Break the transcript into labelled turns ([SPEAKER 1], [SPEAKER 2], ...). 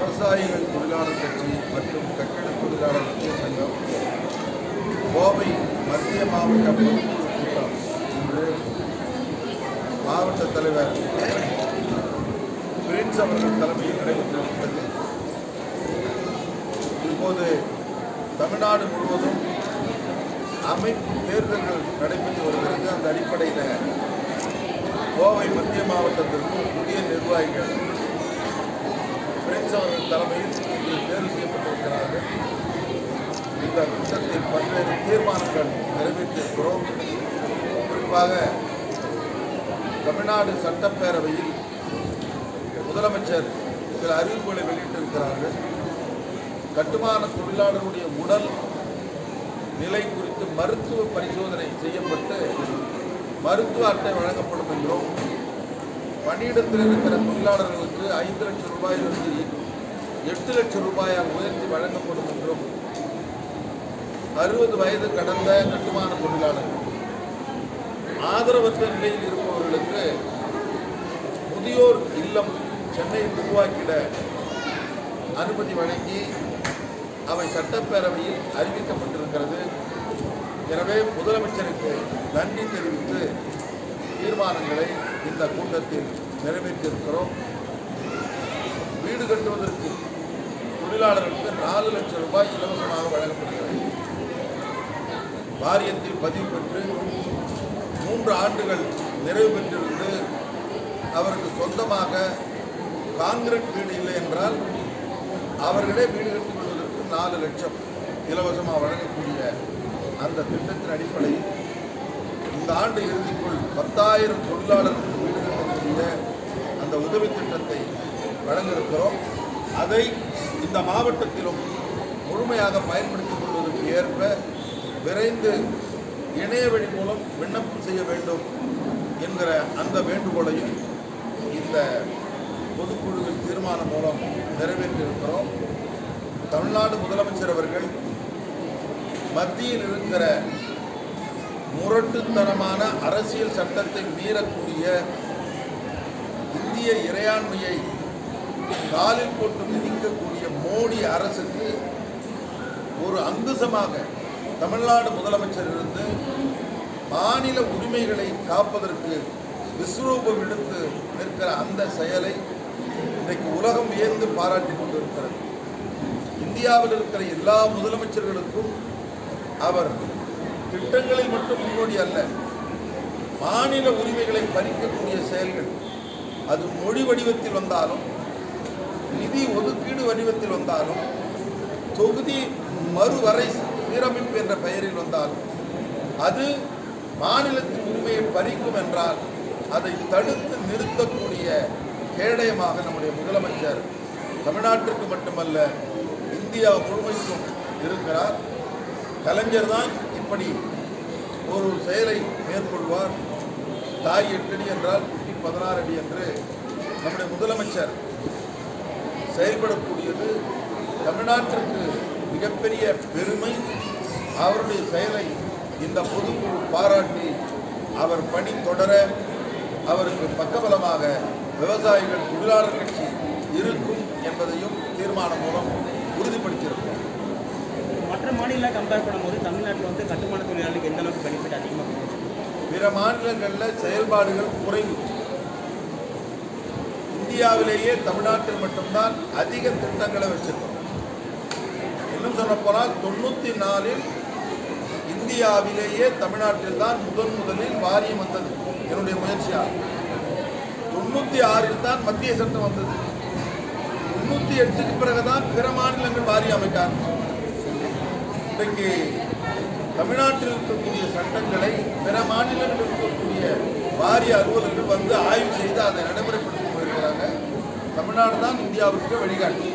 [SPEAKER 1] விவசாயிகள் தொழிலாளர் கட்சி மற்றும் கட்டிட தொழிலாளர் முக்கிய சங்கம் கோவை மத்திய மாவட்ட பொதுக்குழு கூட்டம் இன்று மாவட்ட தலைவர் பிரின்ஸ் அவர்கள் தலைமையில் நடைபெற்றிருக்கிறது இப்போது தமிழ்நாடு முழுவதும் அமைப்பு தேர்தல்கள் நடைபெற்று வருகிறது. அந்த அடிப்படையில் கோவை மத்திய மாவட்டத்திற்கும் புதிய நிர்வாகிகள் பிரின்ஸ் அவர்கள் தலைமையில் இன்று தேர்வு செய்யப்பட்டிருக்கிறார்கள். இந்த கூட்டத்தில் பல்வேறு தீர்மானங்கள் நிறைவேற்றியிருக்கிறோம். குறிப்பாக தமிழ்நாடு சட்டப்பேரவையில் முதலமைச்சர் சில அறிவிப்புகளை வெளியிட்டிருக்கிறார்கள். கட்டுமான தொழிலாளர்களுடைய உடல் நிலை குறித்து மருத்துவ பரிசோதனை செய்யப்பட்டு மருத்துவ அட்டை வழங்கப்படும் என்றும் பணியிடத்தில் இருக்கிற தொழிலாளர்களுக்கு ஐந்து லட்சம் ரூபாயிலிருந்து எட்டு லட்சம் ரூபாயாக உயர்த்தி வழங்கப்படும் என்றும் அறுபது வயது கடந்த கட்டுமான தொழிலாளர்கள். ஆதரவற்ற நிலையில் இருப்பவர்களுக்கு முதியோர் இல்லம் சென்னையில் உருவாக்கிட அனுமதி வழங்கி அவை சட்டப்பேரவையில் அறிவிக்கப்பட்டிருக்கிறது. எனவே முதலமைச்சருக்கு நன்றி தெரிவித்து தீர்மானங்களை இந்த கூட்டத்தில் நிறைவேற்றியிருக்கிறோம். வீடு கட்டுவதற்கு தொழிலாளர்களுக்கு நாலு லட்சம் ரூபாய் இலவசமாக வழங்கப்படுகிறது. வாரியத்தில் பதிவு பெற்று மூன்று ஆண்டுகள் நிறைவு பெற்றிருந்து அவருக்கு சொந்தமாக காங்கிரீட் வீடு இல்லை என்றால் அவர்களே வீடு கட்டிக் கொள்வதற்கு நாலு லட்சம் இலவசமாக வழங்கக்கூடிய அந்த திட்டத்தின் அடிப்படையில் இந்த ஆண்டு இறுதிக்குள் பத்தாயிரம் தொழிலாளர்களுக்கு வீடு கட்டக்கூடிய அந்த உதவி திட்டத்தை வழங்கியிருக்கிறோம். அதை இந்த மாவட்டத்திலும் முழுமையாக பயன்படுத்திக் கொள்வதற்கு ஏற்ப விரைந்து இணைய வழி மூலம் விண்ணப்பம் செய்ய வேண்டும் என்கிற அந்த வேண்டுகோளையும் இந்த பொதுக்குழுவின் தீர்மானம் மூலம் நிறைவேற்றியிருக்கிறோம். தமிழ்நாடு முதலமைச்சர் அவர்கள் மத்தியில் இருக்கிற முரட்டுத்தனமான அரசியல் சட்டத்தை மீறக்கூடிய இந்திய இறையாண்மையை காலில் போட்டு மிதிக்கக்கூடிய மோடி அரசுக்கு ஒரு அங்குசமாக தமிழ்நாடு முதலமைச்சர் இருந்து மாநில உரிமைகளை காப்பதற்கு விஸ்வரூபம் எடுத்து நிற்கிற அந்த செயலை இன்றைக்கு உலகம் வியந்து பாராட்டி கொண்டிருக்கிறது. இந்தியாவில் இருக்கிற எல்லா முதலமைச்சர்களுக்கும் அவர் திட்டங்களில் மட்டும் முன்னோடி அல்ல மாநில உரிமைகளை பறிக்கக்கூடிய செயல்கள். அது மொழி வடிவத்தில் வந்தாலும் நிதி ஒதுக்கீடு வடிவத்தில் வந்தாலும் தொகுதி மறுவரை சீரமைப்பு என்ற பெயரில் வந்தாலும் அது மாநிலத்தின் உரிமையை பறிக்கும் என்றால் அதை தடுத்து நிறுத்தக்கூடிய கேடயமாக நம்முடைய முதலமைச்சர் தமிழ்நாட்டிற்கு மட்டுமல்ல இந்தியா முழுமைக்கும் இருக்கிறார். கலைஞர் தான் எப்படி ஒரு செயலை மேற்கொள்வார். தாய் எட்டு அடி என்றால் குட்டி பதினாறு அடி என்று நம்முடைய முதலமைச்சர் செயல்படக்கூடியது தமிழ்நாட்டிற்கு மிகப்பெரிய பெருமை. அவருடைய செயலை இந்த பொதுக்குழு பாராட்டி அவர் பணி தொடர அவருக்கு பக்கபலமாக விவசாயிகள் தொழிலாளர் கட்சி இருக்கும் என்பதையும் தீர்மானம் மூலம் உறுதிப்படுத்தியிருக்கிறோம்
[SPEAKER 2] மற்ற மாநில கம்பேர் பண்ணும்போது தமிழ்நாட்டில் வந்து கட்டுமான தொழிலாளர்களுக்கு எந்த அளவுக்கு பெனிஃபிட் அதிகமாக
[SPEAKER 1] பிற மாநிலங்களில் செயல்பாடுகள் குறைவு. இந்தியாவிலேயே தமிழ்நாட்டில் மட்டும்தான் அதிக திட்டங்களை வச்சிருக்கோம். இன்னும் சொல்லப்போனால் தொண்ணூற்றி நாலில் இந்தியாவிலேயே தமிழ்நாட்டில் தான் முதன் முதலில் வாரியம் வந்தது. என்னுடைய முயற்சியாக தொண்ணூற்றி ஆறில் தான் மத்திய சட்டம் வந்தது. தொண்ணூற்றி எட்டுக்கு பிறகுதான் பிற மாநிலங்கள் வாரியம் அமைக்க ஆரம்பிச்சது. இன்றைக்கு தமிழ்நாட்டில் இருக்கக்கூடிய சட்டங்களை பிற மாநிலங்களில் இருக்கக்கூடிய வாரிய அலுவலர்கள் வந்து ஆய்வு செய்து அதை நடைமுறைப்படுத்தி போயிருக்கிறாங்க தமிழ்நாடு தான் இந்தியாவிற்கு வழிகாட்டி.